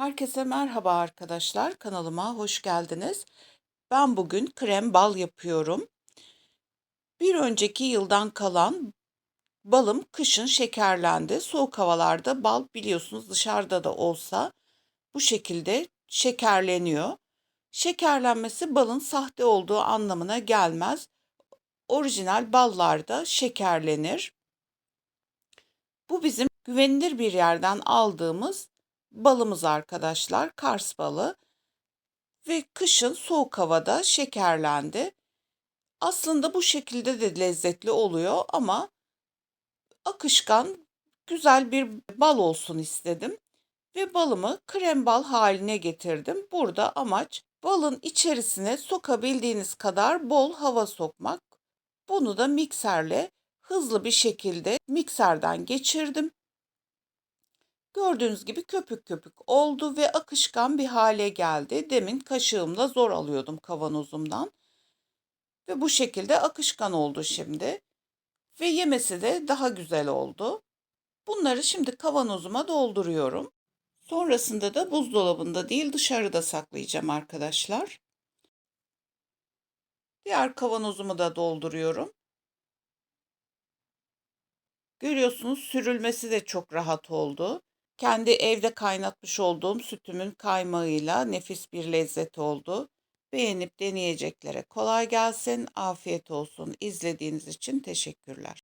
Herkese merhaba arkadaşlar. Kanalıma hoş geldiniz. Ben bugün krem bal yapıyorum. Bir önceki yıldan kalan balım kışın şekerlendi. Soğuk havalarda bal biliyorsunuz dışarıda da olsa bu şekilde şekerleniyor. Şekerlenmesi balın sahte olduğu anlamına gelmez. Orijinal ballarda şekerlenir. Bu bizim güvenilir bir yerden aldığımız balımız arkadaşlar. Kars balı. Ve kışın soğuk havada şekerlendi. Aslında bu şekilde de lezzetli oluyor ama akışkan güzel bir bal olsun istedim. Ve balımı krem bal haline getirdim. Burada amaç balın içerisine sokabildiğiniz kadar bol hava sokmak. Bunu da mikserle hızlı bir şekilde mikserden geçirdim. Gördüğünüz gibi köpük köpük oldu ve akışkan bir hale geldi. Demin kaşığımla zor alıyordum kavanozumdan. Ve bu şekilde akışkan oldu şimdi. Ve yemesi de daha güzel oldu. Bunları şimdi kavanozuma dolduruyorum. Sonrasında da buzdolabında değil dışarıda saklayacağım arkadaşlar. Diğer kavanozumu da dolduruyorum. Görüyorsunuz sürülmesi de çok rahat oldu. Kendi evde kaynatmış olduğum sütümün kaymağıyla nefis bir lezzet oldu. Beğenip deneyeceklere kolay gelsin, afiyet olsun. İzlediğiniz için teşekkürler.